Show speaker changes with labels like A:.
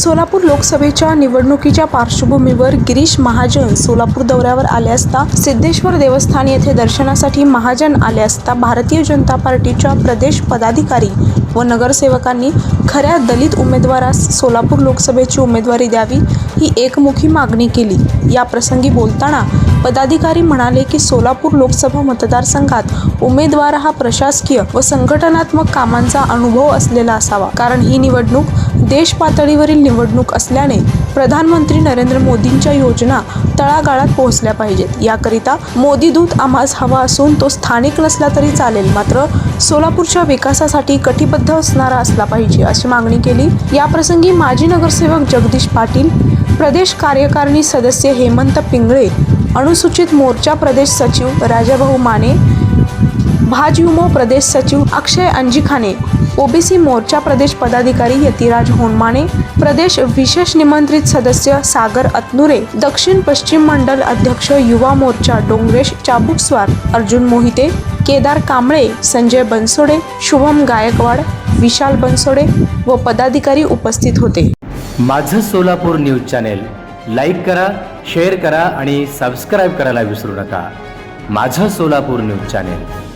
A: सोलापूर लोकसभेच्या निवडणुकीच्या पार्श्वभूमीवर गिरीश महाजन सोलापूर दौऱ्यावर आले असता सिद्धेश्वर देवस्थान येथे दर्शनासाठी महाजन आले असता भारतीय जनता पार्टीच्या प्रदेश पदाधिकारी व नगरसेवकांनी खऱ्या दलित उमेदवारास सोलापूर लोकसभेची उमेदवारी द्यावी ही एकमुखी मागणी केली. या प्रसंगी बोलताना पदाधिकारी म्हणाले की सोलापूर लोकसभा मतदारसंघात उमेदवार हा प्रशासकीय व संघटनात्मक कामांचा अनुभव असलेला असावा. कारण ही निवडणूक देश पातळीवरील निवडणूक असल्याने प्रधानमंत्री नरेंद्र मोदींच्या योजना तळागाळात पोहोचल्या पाहिजेत. याकरिता मोदी दूत आम्हास हवा असून तो स्थानिक नसला तरी चालेल. मात्र सोलापूरच्या विकासासाठी कटिबद्ध असणारा असला पाहिजे अशी मागणी केली. याप्रसंगी माजी नगरसेवक जगदीश पाटील प्रदेश कार्यकारिणी सदस्य हेमंत पिंगळे अनुसूचित मोर्चा प्रदेश सचिव राजाभाऊ माने भाजयुमो प्रदेश सचिव अक्षय अंजिखाने ओबीसी मोर्चा प्रदेश पदाधिकारी यतिराज होनमाने प्रदेश विशेष निमंत्रित सदस्य सागर अतनुरे दक्षिण पश्चिम मंडल अध्यक्ष युवा मोर्चा डोंगरेश चाबुकस्वार अर्जुन मोहिते केदार कांबळे संजय बनसोडे शुभम गायकवाड विशाल बनसोडे व पदाधिकारी उपस्थित होते.
B: माझं सोलापूर न्यूज चॅनेल लाईक करा शेअर करा आणि सबस्क्राईब करायला विसरू नका. माझं सोलापूर न्यूज चॅनेल.